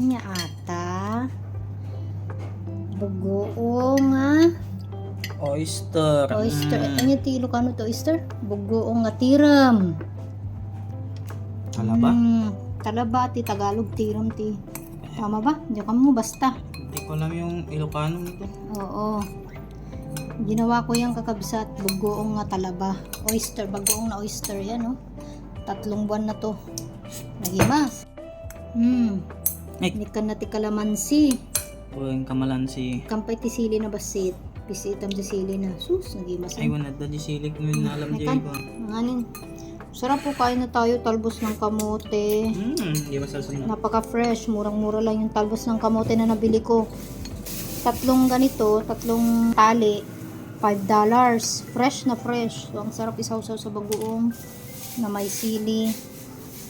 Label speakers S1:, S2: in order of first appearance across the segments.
S1: Nya ata. Bugoong nga.
S2: Oyster.
S1: Oyster.
S2: Mm.
S1: Ano ti Ilocano to oyster? Bugoong nga tiram.
S2: Hala ba?
S1: Mm, talaba ti Tagalog tiram ti. Tama ba? Diyan ka mo basta.
S2: Hindi ko alam yung Ilocano nito.
S1: Oo. Ginawa ko yung kakabsat, bugoong nga talaba. Oyster, bagoong na oyster yan, oh. Tatlong buwan na to. Nagimas. Hmm.
S2: Ay.
S1: Nikan na ti kalamansi.
S2: Yung kamalansi.
S1: Kampay ti sili na basit. Pisitam ti sili na. Sus, nagimas.
S2: Ay, wala da di silik mo yung alam dyan ko.
S1: Nganin. Sarap po kain na tayo, talbos ng kamote.
S2: Hmm, di ba sasunod?
S1: Napaka-fresh, murang-mura lang yung talbos ng kamote na nabili ko. Tatlong ganito, tatlong tali, $5. Fresh na fresh. So, ang sarap isawsaw sa bagoong na may sili.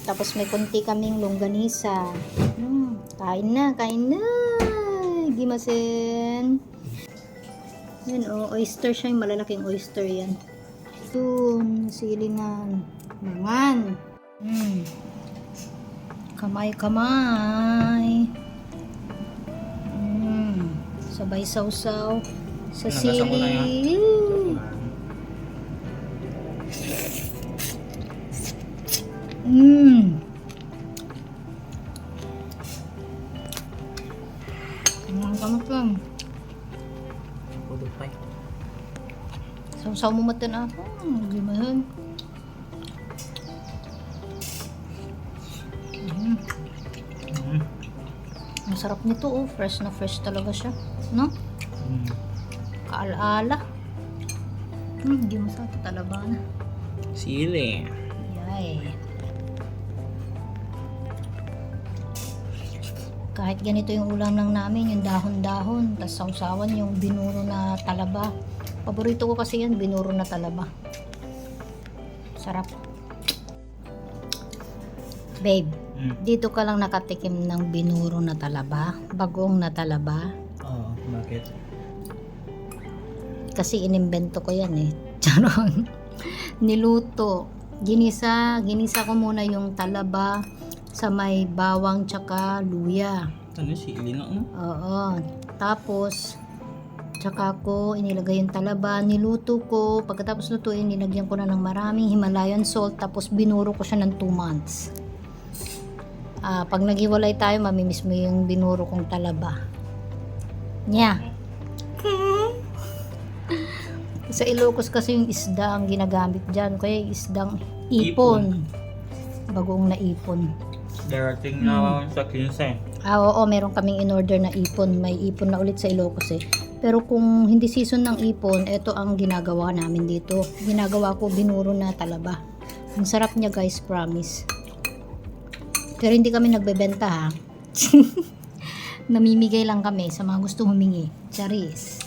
S1: Tapos may konti kaming longganisa. Hmm, kain na, kain na. Gimasen. Yan oh, oyster siya, yung malalaking oyster yan. Yun, sili na. Mangan. Hmm. Kamay, kamay. Mm. Sabay sausaw sa sili. Mm. Ang kamot lang.
S2: Pudot pa eh.
S1: Sausaw mo matan ako. Limahan. Mm.
S2: Hmm.
S1: Ang sarap nito oh. Fresh na fresh talaga siya. No?
S2: Hmm.
S1: Kaalaala. Hmm, hindi mo sa talaba na.
S2: Sili.
S1: Yay. Kahit ganito yung ulam lang namin, yung dahon-dahon, tas sausawan yung binuro na talaba. Paborito ko kasi yan, binuro na talaba. Sarap. Babe,
S2: Hmm.
S1: dito ka lang nakatikim ng binuro na talaba, bagong na talaba.
S2: Oo, bakit?
S1: Kasi inimbento ko yan eh. Charong. Niluto. Ginisa, ginisa ko muna yung talaba sa may bawang tsaka luya.
S2: Ano, sili na ano?
S1: Oo. Tapos, tsaka ko inilagay yung talaba, niluto ko. Pagkatapos lutuin, nilagyan ko na ng maraming Himalayan salt. Tapos binuro ko siya ng 2 months. Ah, pag naghiwalay tayo, mamimiss mo yung binuro kong talaba. Nya. Sa Ilocos kasi yung isda ang ginagamit dyan. Kaya yung isdang ipon. Bagong na ipon.
S2: Darating na sa 15.
S1: Ah, oo, meron kaming in-order na ipon. May ipon na ulit sa Ilocos eh. Pero kung hindi season ng ipon, ito ang ginagawa namin dito. Ginagawa ko binuro na talaba. Ang sarap niya guys, promise. Pero hindi kami nagbebenta ha. Namimigay lang kami sa mga gusto humingi. Charis.